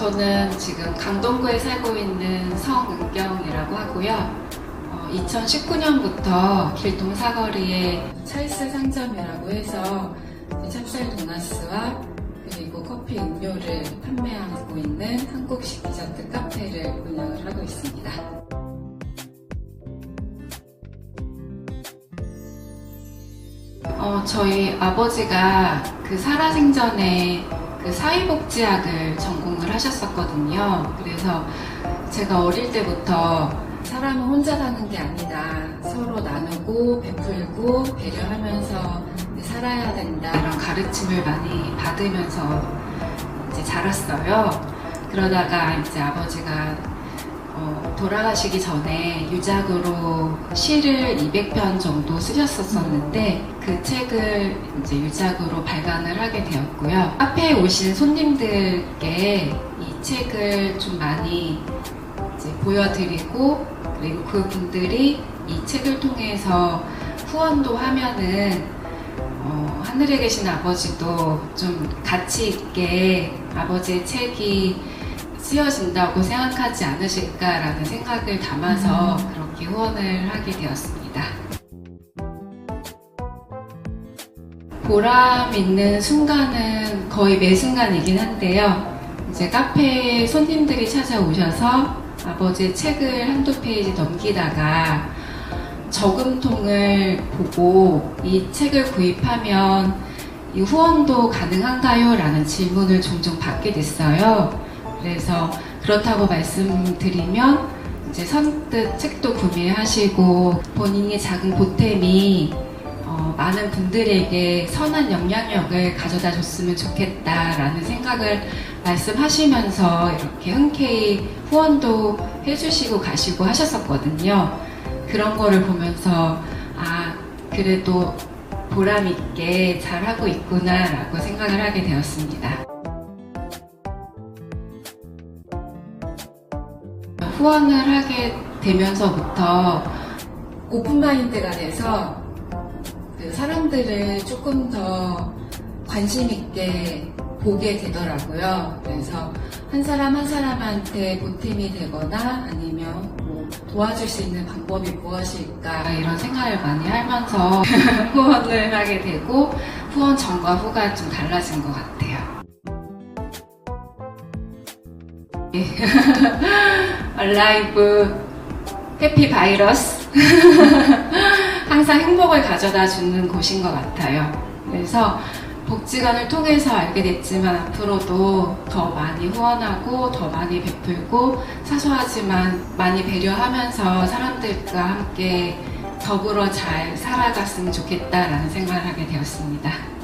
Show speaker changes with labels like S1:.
S1: 저는 지금 강동구에 살고 있는 성은경이라고 하고요. 2019년부터 길동 사거리에 찰스 상점이라고 해서 찹쌀 도나스와 그리고 커피 음료를 판매하고 있는 한국식 디저트 카페를 운영을 하고 있습니다. 어, 저희 아버지가 그 살아생전에 그 사회복지학을 전공을 하셨었거든요. 그래서 제가 어릴 때부터 사람은 혼자 사는 게 아니다. 서로 나누고 베풀고 배려하면서 살아야 된다. 이런 가르침을 많이 받으면서 이제 자랐어요. 그러다가 이제 아버지가 어, 돌아가시기 전에 유작으로 시를 200편 정도 쓰셨었는데 그 책을 이제 유작으로 발간을 하게 되었고요. 카페에 오신 손님들께 이 책을 좀 많이 보여드리고 그리고 그분들이 이 책을 통해서 후원도 하면은 어, 하늘에 계신 아버지도 좀 가치 있게 아버지의 책이 쓰여진다고 생각하지 않으실까라는 생각을 담아서 그렇게 후원을 하게 되었습니다. 보람 있는 순간은 거의 매 순간이긴 한데요. 이제 카페에 손님들이 찾아오셔서 아버지의 책을 한두 페이지 넘기다가 저금통을 보고 이 책을 구입하면 이 후원도 가능한가요? 라는 질문을 종종 받게 됐어요. 그래서 그렇다고 말씀드리면 이제 선뜻 책도 구매하시고 본인의 작은 보탬이 어, 많은 분들에게 선한 영향력을 가져다 줬으면 좋겠다라는 생각을 말씀하시면서 이렇게 흔쾌히 후원도 해주시고 가시고 하셨었거든요. 그런 거를 보면서 아 그래도 보람 있게 잘하고 있구나라고 생각을 하게 되었습니다. 후원을 하게 되면서부터 오픈 마인드가 돼서 그 사람들을 조금 더 관심 있게 보게 되더라고요. 그래서 한 사람 한 사람한테 보탬이 되거나 아니면 뭐 도와줄 수 있는 방법이 무엇일까 이런 생각을 많이 하면서 후원을 하게 되고 후원 전과 후가 좀 달라진 것 같아요. 얼라이브 해피 바이러스 항상 행복을 가져다 주는 곳인 것 같아요. 그래서 복지관을 통해서 알게 됐지만 앞으로도 더 많이 후원하고 더 많이 베풀고 사소하지만 많이 배려하면서 사람들과 함께 더불어 잘 살아갔으면 좋겠다라는 생각을 하게 되었습니다.